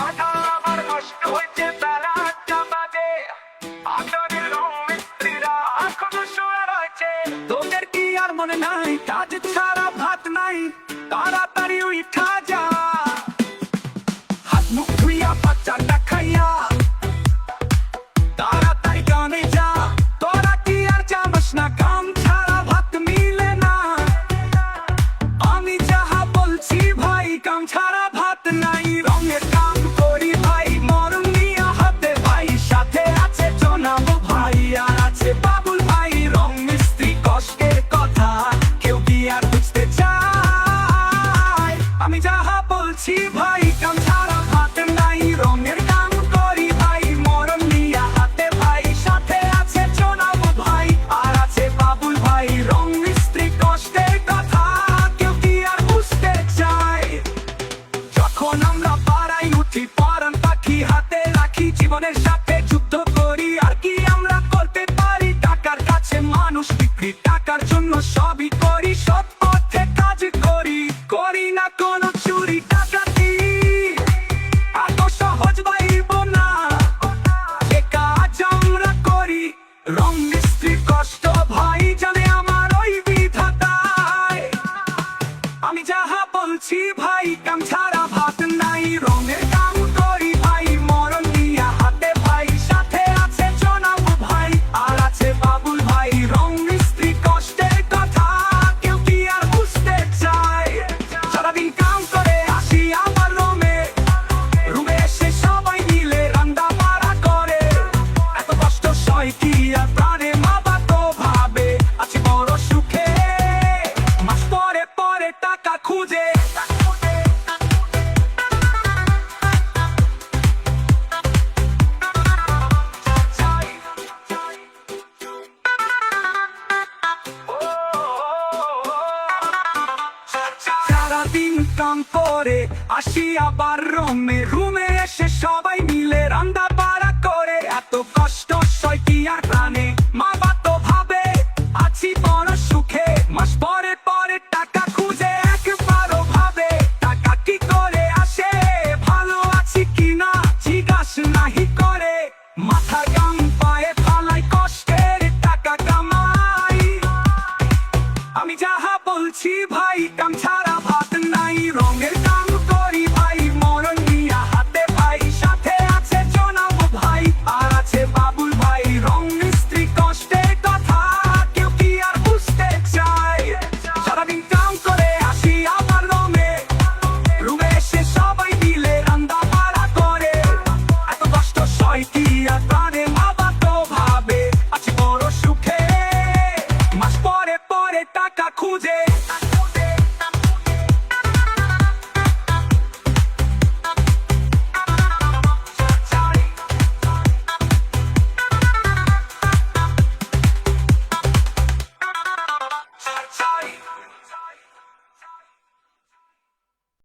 I আমি যাহা বলছি ভাই দিন কাম করে আসি আবার রোমে রুমে এসে সবাই Kakuze.